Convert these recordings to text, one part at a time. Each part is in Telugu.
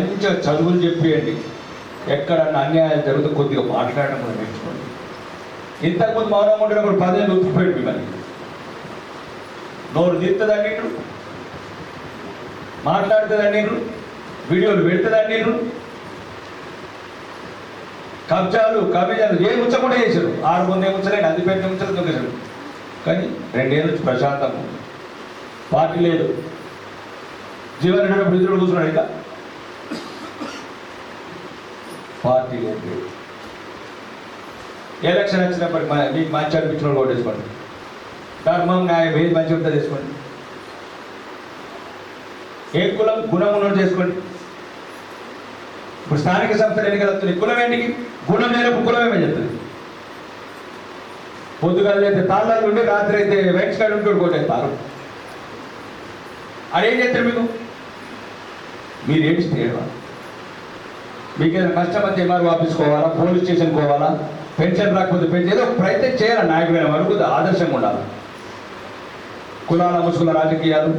మంచిగా చదువులు చెప్పేయండి. ఎక్కడన్నా అన్యాయం జరుగుతుంది కొద్దిగా మాట్లాడడం కూడా నేర్చుకోండి. ఇంతకుముందు మౌనంగా ఉండేటప్పుడు పదేళ్ళు ఉత్తిపోయాడు మిమ్మల్ని. నోరు తీస్తుందని నేను మాట్లాడుతుందని నేను వీడియోలు పెడుతుందని నేను కబ్జాలు కబీజాలు ఏ ఉంచకుండా చేశారు. ఆరు ముందే అది అందిపేట ఉంచలేదు దొంగశారు కానీ రెండేళ్ళ నుంచి ప్రశాంతం పార్టీ లేదు. జీవన రెడ్డి అప్పుడు కూర్చున్నాడు ఇంకా. పార్టీ లేదు. ఎలక్షన్ వచ్చినప్పటికి మా- మీకు మంచి అనిపించిన ఓటు వేసుకోండి. ధర్మం న్యాయం ఏది మంచి ఉంటుందో చేసుకోండి ఏ కులం గుణం ఉన్నట్టు చేసుకోండి. ఇప్పుడు స్థానిక సంస్థలు ఎన్నికలు వస్తున్నాయి. కులం ఏంటికి? గుణం లేనప్పుడు కులం ఏమని చెప్తుంది పొద్దుగాలు అయితే తాళ్ళాలు ఉండి రాత్రి అయితే వెంకటాడు ఉంటూ కొట్టేస్తారు అదేం చేస్తారు మీకు? మీరు ఏమి చేయడం మీకు ఏదైనా కష్టం అయితే ఎంఆర్ఓ ఆఫీస్ పోవాలా పోలీస్ స్టేషన్ పోవాలా? పెన్షన్ రాకపోతే పెన్షన్ ఏదో ప్రయత్నం చేయాలి నాయకుడైన? వరకు ఆదర్శంగా ఉండాలి? కులాల ముసుగుల రాజకీయాలు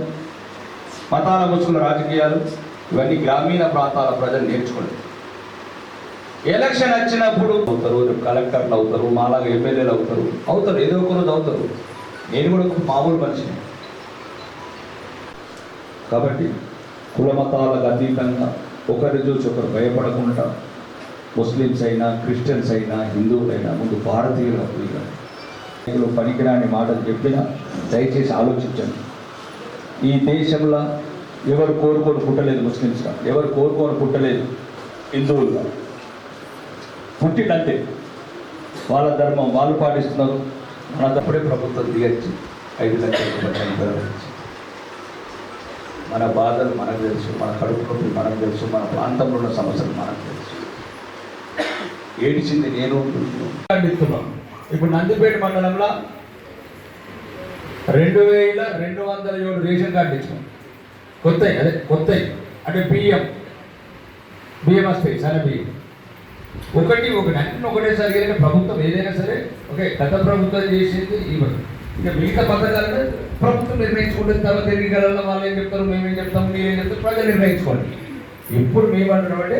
మతాల ముసుగుల రాజకీయాలు ఇవన్నీ గ్రామీణ ప్రాంతాల ప్రజలు నేర్చుకోండి ఎలక్షన్ వచ్చినప్పుడు అవుతారు రేపు కలెక్టర్లు అవుతారు మాలాగా ఎమ్మెల్యేలు అవుతారు అవుతారు ఏదో ఒక రోజు అవుతారు. నేను కూడా ఒక మామూలు మనిషిని. కాబట్టి కుల మతాలకు అతీతంగా ఒకరి చూసి ఒకరు భయపడకుండా ముస్లిమ్స్ అయినా క్రిస్టియన్స్ అయినా హిందువులైనా ముందు భారతీయులకు మీరు పనికిరాని మాటలు చెప్పినా దయచేసి ఆలోచించండి. ఈ దేశంలో ఎవరు కోరుకొని పుట్టలేదు ముస్లిమ్స్గా ఎవరు కోరుకొని పుట్టలేదు హిందువులుగా పుట్టినంతే వాళ్ళ ధర్మం వాళ్ళు పాటిస్తున్నారు. మన తప్పుడే ప్రభుత్వం దిగచ్చి ఐదు లక్షల రూపాయలు మన బాధలు మనకు తెలుసు మన కడుపు నొప్పి మనకు తెలుసు మన ప్రాంతంలో ఉన్న సమస్యలు మనకు తెలుసు. ఏడిచింది నేను ఖండిస్తున్నాం ఇప్పుడు నందిపేట మండలంలో రెండు వేల రెండు వందల ఏడు రేషన్ కార్డు ఇచ్చాం కొత్త అదే కొత్త అంటే బియ్యం. బియ్యం వస్తాయి సరే బియ్యం. ఒకటి ఒకటి అన్ని ఒకటేసారి ప్రభుత్వం ఏదైనా సరే ఓకే గత ప్రభుత్వం చేసేది ఇవ్వదు. ఇక మిగతా పథకాలు ప్రభుత్వం నిర్ణయించుకుంటుంది తర్వాత ఎన్నికలలో వాళ్ళు ఏం చెప్తారు మేమేం చెప్తాం మీరేం చెప్తారు ప్రజలు నిర్ణయించుకోండి ఇప్పుడు మేమంటున్నాం అంటే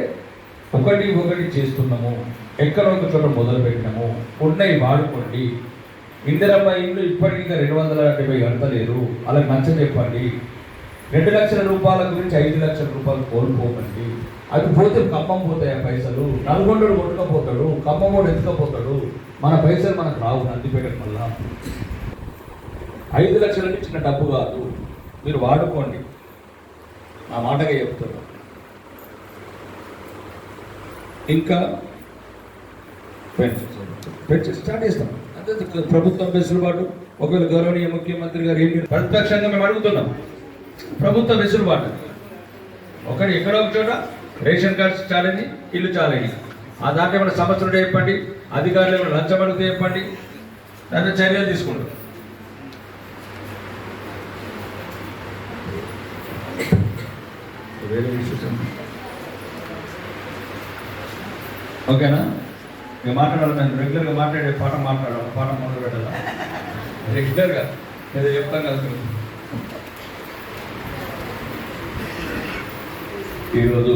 ఒకటి ఒకటి చేస్తున్నాము ఎక్కడ ఒక చోట మొదలు పెట్టినాము ఉన్నాయి వాడుకోండి. ఇందిరమ్మ ఇంట్లో ఇప్పటికీ ఇంకా రెండు వందల డెబ్బై కడతలేరు అలా నచ్చ చెప్పండి. రెండు లక్షల రూపాయల గురించి ఐదు లక్షల రూపాయలు కోల్పోకండి. అది పోతే ఖమ్మం పోతాయి ఆ పైసలు? నల్గొండడు కొట్టుకపోతాడు ఖమ్మమోడు ఎత్తుకపోతాడు. మన పైసలు మనకు రావు నందిపేటకు మళ్ళా. ఐదు లక్షల నుంచి చిన్న డబ్బు కాదు. మీరు వాడుకోండి. నా మాటగా చెప్తున్నా. ఇంకా పెన్షన్ పెన్షన్ స్టార్ట్ చేస్తాం. అంతే ప్రభుత్వం వెసులుబాటు ఒకవేళ గౌరవనీయ ముఖ్యమంత్రి గారు ఏంటి ప్రత్యక్షంగా మేము అడుగుతున్నాం. ప్రభుత్వ వెసులుబాటు. ఒకటి ఎక్కడో ఒక చోట రేషన్ కార్డ్స్ చాలని ఇల్లు చాలని ఆ దాంట్లో ఏమైనా సమస్యలు చెప్పండి. అధికారులు ఏమైనా లంచం అడిగితే చెప్పండి. దాంట్లో చర్యలు తీసుకుంటాం. వేరే ఇష్యూస్ ఓకేనా? ఇక మాట్లాడాలి మేము రెగ్యులర్గా మాట్లాడే పాఠం మాట్లాడాలి పాఠం మొదలు పెట్టాలా? రెగ్యులర్గా. ఏదో చెప్తాం కదా ఈరోజు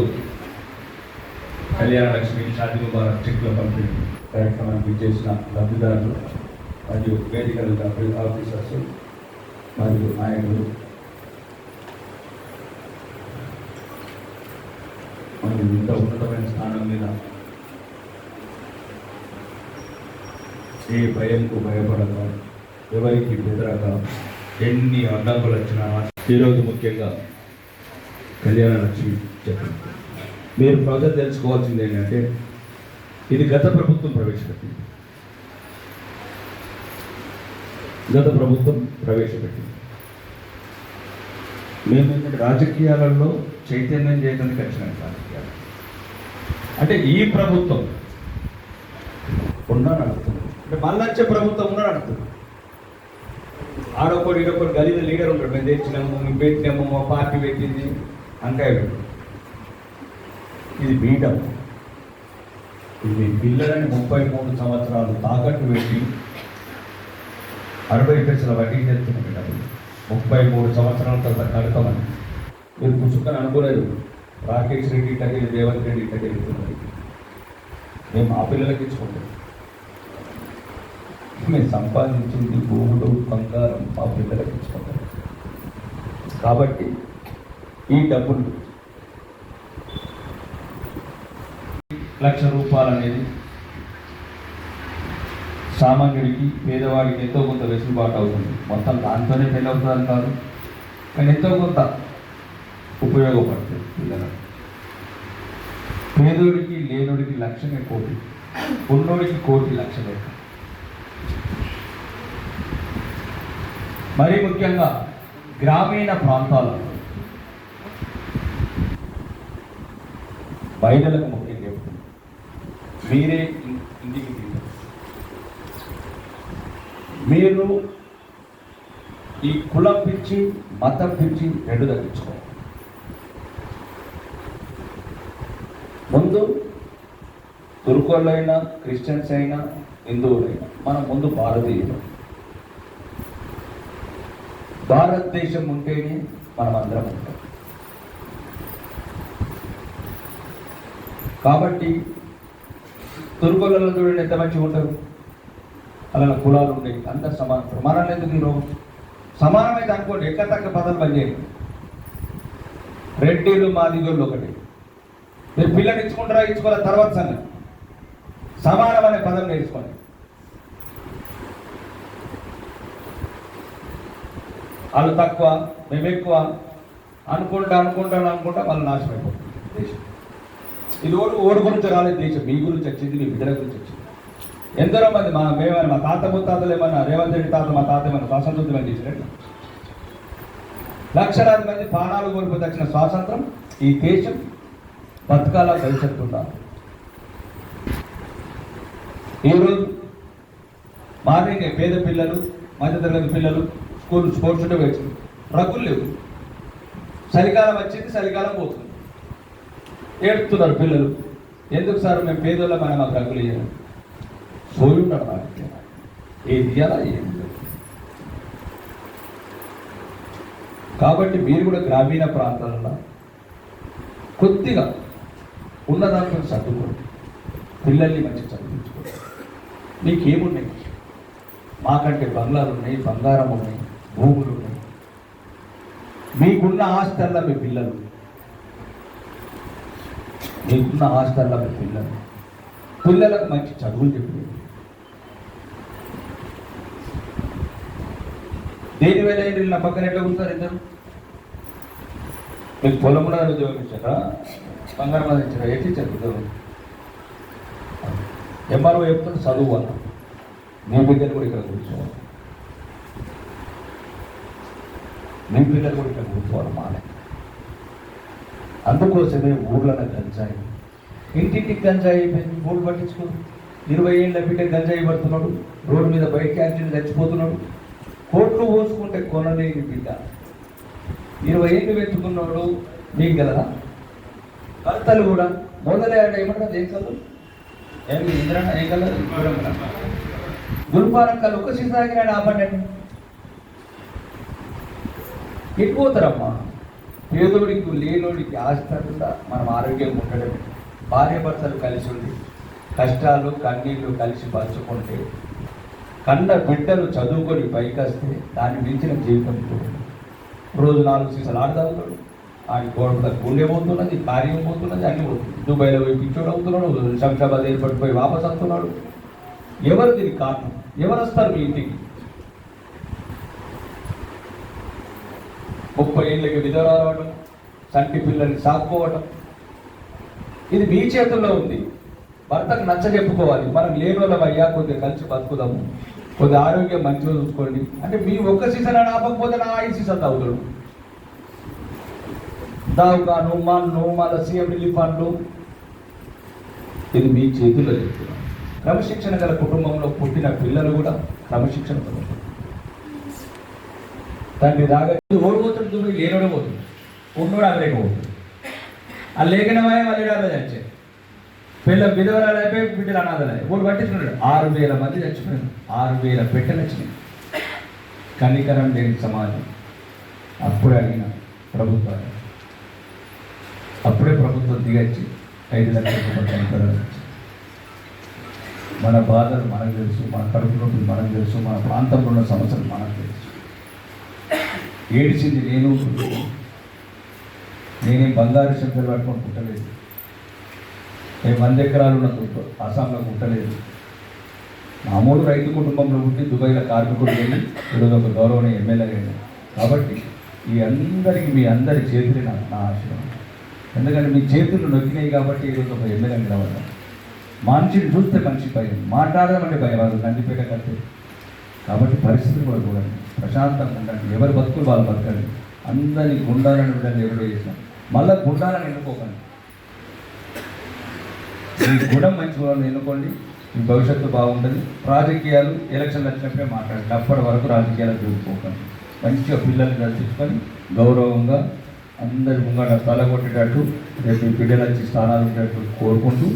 కళ్యాణ లక్ష్మి షాది ముబారక్ చెక్ల పంపిణీ కార్యక్రమానికి చేసిన లబ్ధిదారులు మరియు వేదికల ఆఫీసర్స్ మరియు నాయకులు మనం ఇంత ఉన్నతమైన స్థానం మీద. ఏ భయంకు భయపడక ఎవరికి బెదరక ఎన్ని అడ్డంకులు వచ్చినా ఈరోజు ముఖ్యంగా కళ్యాణ లక్ష్మి చెప్పండి. మీరు ప్రజలు తెలుసుకోవాల్సింది ఏంటంటే ఇది గత ప్రభుత్వం ప్రవేశపెట్టింది. గత ప్రభుత్వం ప్రవేశపెట్టింది. మేము రాజకీయాలలో చైతన్యం చేయడానికి వచ్చిన రాజకీయాలు. అంటే ఈ ప్రభుత్వం ఉన్నా నడుస్తుంది అంటే మళ్ళీ వచ్చే ప్రభుత్వం ఉన్నా నడుస్తుంది ఆడొకరు ఈడొకరు గలీల లీడర్ ఉంటాడు. మేము తెచ్చినాము మేము పెట్టినాము మా పార్టీ పెట్టింది. అంకాయ ఇది బీటం. ఇది పిల్లలని ముప్పై మూడు సంవత్సరాలు తాకట్టు పెట్టి అరవై పైసల వడ్డీ చేస్తున్నాం డబ్బులు. ముప్పై మూడు సంవత్సరాల తర్వాత కడతామని. మీరు పుచ్చుకొని అనుకోలేదు. రాకేష్ రెడ్డి ఇట్టకెళ్ళి రేవంత్ రెడ్డి ఇట్టకెళ్ళి మేము ఆ పిల్లలకి ఇచ్చుకుంటాం. మేము సంపాదించింది భూములు బంగారం మా పిల్లలకి ఇచ్చుకుంటాం. కాబట్టి ఈ డబ్బులు లక్ష రూపాయలు అనేది సామాన్యుడికి పేదవాడికి ఎంతో కొంత వెసులుబాటు అవుతుంది. మొత్తం దాంతోనే పెళ్ళి అవుతుందని కాదు కానీ ఎంతో కొంత ఉపయోగపడుతుంది పిల్లలకు. పేదోడికి లేనుడికి లక్షమే కోటి. ఉన్నోడికి కోటి లక్ష్యమే మరీ ముఖ్యంగా గ్రామీణ ప్రాంతాలలో మహిళలకు ముఖ్యం చెప్తుంది మీరే ఇంటికి దిగారు మీరు ఈ కులం పిచ్చి మతం పిచ్చి రెండు తగ్గించుకోవాలి ముందు తుర్కోళ్ళైనా క్రిస్టియన్స్ అయినా హిందువులైనా మన ముందు భారతీయులు. భారతదేశం ఉంటేనే మనం అందరం ఉంటాం. కాబట్టి తుర్కోళ్ళలో చూడండి ఎంత మంచిగా ఉంటారు. అలా కులాలు ఉండేవి అందరు సమానం. మనల్ని ఎందుకు ఈరోజు సమానమైతే అనుకోండి ఎక్క తక్క పదాలు పనిచేయండి రెడ్డిలు మాదిగోళ్ళు ఒకటి. మీరు పిల్లలు ఇచ్చుకుంటారా ఇచ్చుకోవాలి? తర్వాత సంగతి. సమానం అనే పదం నేర్చుకోండి. వాళ్ళు తక్కువ మేము ఎక్కువ అనుకుంటా అనుకుంటా అనుకుంటా వాళ్ళు నాశనం అయిపోతుంది దేశం. ఇది ఓడు ఓడి గురించి రాలేదు దేశం. మీ గురించి వచ్చింది మీ బిడ్డల గురించి వచ్చింది. ఎందరో మంది మా మేమైనా మా తాత ముత్తాతలు ఏమన్నా రేవంత్ రెడ్డి తాత మా తాత ఏమన్నా స్వాతంత్రం చేసినట్టు లక్షలాది మంది ప్రాణాలు కోల్పోతే వచ్చిన స్వాతంత్రం ఈ దేశం బతకాల భవిష్యత్తు ఉండాలి. ఈరోజు మార్నింగ్ పేద పిల్లలు మధ్యతరగతి పిల్లలు స్కూల్ స్పోర్ట్స్ ఉంటే వచ్చింది ట్రక్కులు లేవు. చలికాలం వచ్చింది చలికాలం పోతుంది. ఏడుతున్నారు పిల్లలు. ఎందుకు సార్ మేము పేదోళ్ళ మనం మాకు ట్రక్కులు ఇవ్వాలి పోయి ఉన్నాడు ఏది ఇవ్వాలా ఏం లేదు. కాబట్టి మీరు కూడా గ్రామీణ ప్రాంతాలలో కొద్దిగా ఉన్న దాంట్లో చదువుకోండి పిల్లల్ని మంచిగా చదివించు మీకేమున్నాయి మాకంటే బంగ్లాలు ఉన్నాయి బంగారం ఉన్నాయి భూములు ఉన్నాయి మీకున్న ఆస్తల్లా మీ పిల్లలు. మీకున్న ఆస్తల్లా మీ పిల్లలు. పిల్లలకు మంచి చదువులు చెప్పేది దేని వేల నా పక్కన ఎట్లా కూర్చున్నారు ఇద్దరు? మీకు పొలం కూడా ఉద్యోగం ఇచ్చారా బంగారం ఇచ్చారా ఎట్టి ఇచ్చారు ఉద్యోగం ఎంఆర్ఓ చెప్తున్న చదువు అన్న నీ బిడ్డలు కూడా ఇక్కడ కూర్చోవాలి. నీ బిడ్డలు కూడా ఇక్కడ కూర్చోవాలి మానే అందుకోసమే ఊళ్ళనే గంజాయి. ఇంటింటికి గంజాయి అయిపోయింది. ఊళ్ళు పట్టించుకో. ఇరవై ఏళ్ళ బిడ్డ గంజాయి పడుతున్నాడు. రోడ్డు మీద బైక్ క్యాంటీన్ చచ్చిపోతున్నాడు. కోట్లు పోసుకుంటే కొనలేని బిడ్డ. ఇరవై ఏళ్ళు పెట్టుకున్నాడు మీకు గలరా భర్తలు కూడా. మొదలయ్యాడు ఏమంటారు ఏం చదువు ఏమి ఇంద్ర ఏం కలరు గురుపారం కళ్ళు? ఒక సీసా ఆపండి. ఎటుపోతారమ్మా పేదోడికి లేనోడికి ఆస్తంతా మనం ఆరోగ్యంగా ఉండడం. భార్య భర్తలు కలిసి ఉండి కష్టాలు కన్నీళ్ళు కలిసి పంచుకుంటే కన్న బిడ్డలు చదువుకొని పైకి వస్తే దాన్ని మించిన జీవితం రోజు నాలుగు సీసాలు ఆడతాడు ఆడి గోడ గుండె పోతున్నది కార్యం పోతున్నది అన్ని దుబాయ్లో పోయి పిచ్చోడు అవుతున్నాడు శంషాబాద్ ఎయిర్పోర్ట్ పోయి వాపస్ అవుతున్నాడు ఎవరు దీనికి కారణం ఎవరు వస్తారు మీ ఇంటికి ముప్పై ఏళ్ళకి విధవరాలు అవడం పిల్లల్ని సాక్కోవటం ఇది మీ చేతుల్లో ఉంది. భర్తకు నచ్చ చెప్పుకోవాలి మనం లేని వాళ్ళం అయ్యా కొద్దిగా కలిసి బతుకుదాము. కొద్దిగా ఆరోగ్యం మంచిగా చూసుకోండి. అంటే మీ ఒక్క సీజన్ ఆపకపోతే నా ఐదు సీజన్ తాగుతాడు దావుగాను మన్ను మళ్ళీ సీఎం రిలీఫ్ ఫండ్లు. ఇది మీ చేతుల్లో చెప్తున్నాను క్రమశిక్షణ గల కుటుంబంలో పుట్టిన పిల్లలు కూడా క్రమశిక్షణ తండ్రి రాగా ఓడిపోతుంది దుమ్మి లేనోడే పోతుంది. ఉన్నోడు అక్కడికి ఆ లేఖనమాయ మళ్ళీ అలా చచ్చే పిల్ల విధవరాలు అయిపోయి బిడ్డలు అనాథలే ఓడి పట్టించుకున్నాడు. ఆరు వేల మంది చచ్చిపోయారు ఆరు వేల బిడ్డలు వచ్చినాయి. కనికరం లేని సమాజం. అప్పుడు అడిగిన ప్రభుత్వాన్ని అప్పుడే ప్రభుత్వం దిగచ్చి ఐదు లక్షల రూపాయలు మన బాధలు మనకు తెలుసు మన కడుపు నొప్పులు మనకు తెలుసు మన ప్రాంతంలో ఉన్న సమస్యలు మనకు తెలుసు. ఏడిచింది నేను నేనేం బంగారు శంకర్ పట్టుకొని పుట్టలేదు. నేను వంద ఎకరాలు ఉన్న దుబ్బ అస్సాంలో పుట్టలేదు. మామూలు రైతు కుటుంబంలో పుట్టి దుబాయ్లో కార్మికుడు వెళ్ళి ఈరోజు ఒక గౌరవనీయ ఎమ్మెల్యే కాబట్టి ఈ అందరికీ మీ అందరి చేతులే నాకు నా ఆశీర్వాదం. ఎందుకంటే మీ చేతులు నొక్కినాయి కాబట్టి ఈరోజు ఒక ఎమ్మెల్యే నిలబడ్డా మనిషిని చూస్తే మనిషి భయం మాట్లాడదామంటే భయం వాళ్ళు నందిపేట కంటే కాబట్టి పరిస్థితులు కూడా చూడండి. ప్రశాంతంగా ఉండండి. ఎవరి బతుకులు వాళ్ళు బతకండి. అందరినీ గుండాలని ఉండండి ఎవరు చేసినాం. మళ్ళీ గుండాలని ఎన్నుకోకండి. మీ గుణం మంచి వాళ్ళని ఎన్నుకోండి. మీ భవిష్యత్తు బాగుంటుంది. రాజకీయాలు ఎలక్షన్లు వచ్చినప్పుడే మాట్లాడండి. అప్పటి వరకు రాజకీయాలకు చూసుకోకండి మంచిగా పిల్లల్ని నడిపించుకొని గౌరవంగా అందరి ముంగట తల కొట్టేటట్టు రేపు మీ బిడ్డలు వచ్చి స్థానాలు ఉండేటట్టు కోరుకుంటూ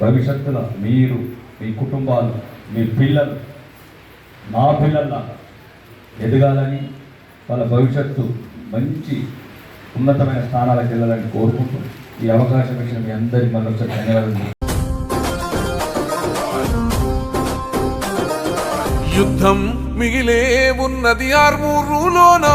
భవిష్యత్తులో మీరు మీ కుటుంబాలు మీ పిల్లలు మా పిల్లల్లా ఎదగాలని వాళ్ళ భవిష్యత్తు మంచి ఉన్నతమైన స్థానాలకు వెళ్ళాలని కోరుకుంటూ ఈ అవకాశం ఇచ్చిన మీ అందరికీ మరొకసారి ధన్యవాదాలు. యుద్ధం మిగిలే ఉన్నది ఆర్మూరులోనా?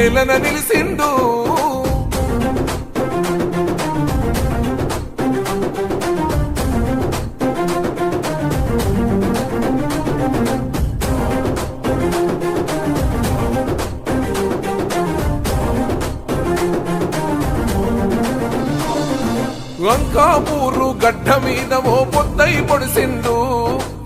నేలన నిలిసిండు. లంకాపూరు గడ్డ మీద ఓ పొద్దై పొడిసిండు.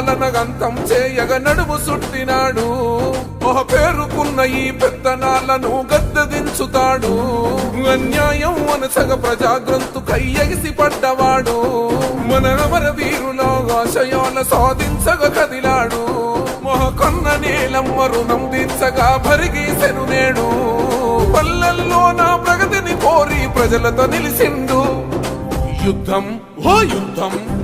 నియంత చేయగ నడుము సుట్టినాడు. ఒక పేరుకున్న ఈ పెత్తనాలను గద్దదించుతాడు. అన్యాయం అనసగ ప్రజాగ్రంతు కయ్యగిసి పడ్డవాడు. మన అమర వీరులో ఆశయాల సాధించగ కదిలాడు. మొహకొన్న నీలమ్మ రుణం దించగా భరిగీసెను నేడు. పల్లెల్లో నా ప్రగతిని కోరి ప్రజలతో నిలిసిండు. యుద్ధం ఓ యుద్ధం.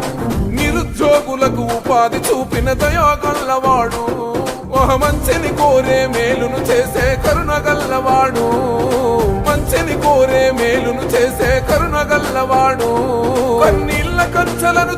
జోగులకు ఉపాధి చూపిన దయాగల్లవాడు ఒక మంచిని కోరే మేలును చేసే కరుణగల్లవాడు. మంచిని కోరే మేలును చేసే కరుణగల్లవాడు. కన్నీళ్ళ కంచలను